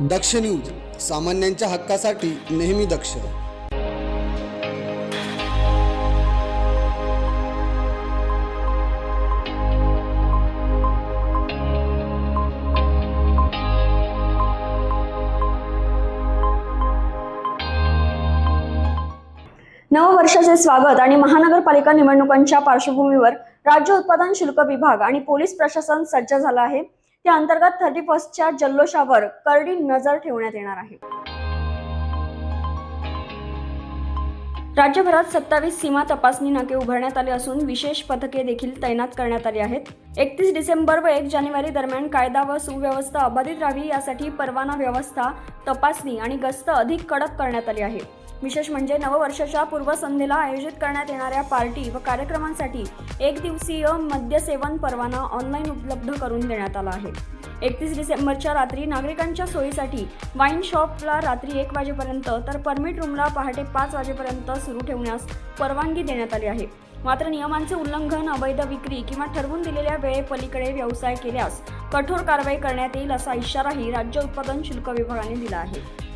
दक्ष news सामान्यांच्या हक्कासाठी नेहमी दक्ष. नववर्षाचे स्वागत आणि महानगरपालिका निवडणुकांच्या पार्श्वभूमीवर राज्य उत्पादन शुल्क विभाग आणि पोलीस प्रशासन सज्ज झालं आहे. त्या अंतर्गत थर्टी फर्स्टच्या जल्लोषावर करडी नजर ठेवण्यात येणार आहे. राज्यभरात सत्तावीस सीमा तपासणी नाके उभारण्यात आले असून विशेष पथके देखील तैनात करण्यात आली आहेत. एकतीस डिसेंबर व एक जानेवारी दरम्यान कायदा व सुव्यवस्था अबाधित राहावी यासाठी परवाना व्यवस्था तपासणी आणि गस्त अधिक कडक करण्यात आली आहे. विशेष म्हणजे नववर्षाच्या पूर्वसंध्येला आयोजित करण्यात येणाऱ्या पार्टी व कार्यक्रमांसाठी एक दिवसीय मद्यसेवन परवाना ऑनलाईन उपलब्ध करून देण्यात आला आहे. एकतीस डिसेंबरच्या रात्री नागरिकांच्या सोयीसाठी वाईन शॉपला रात्री एक वाजेपर्यंत तर परमिट रूमला पहाटे पाच वाजेपर्यंत सुरू ठेवण्यास परवानगी देण्यात आली आहे. मात्र नियमांचे उल्लंघन अवैध विक्री किंवा ठरवून दिलेल्या वेळेपलीकडे व्यवसाय केल्यास कठोर कारवाई करण्यात येईल असा इशाराही राज्य उत्पादन शुल्क विभागाने दिला आहे.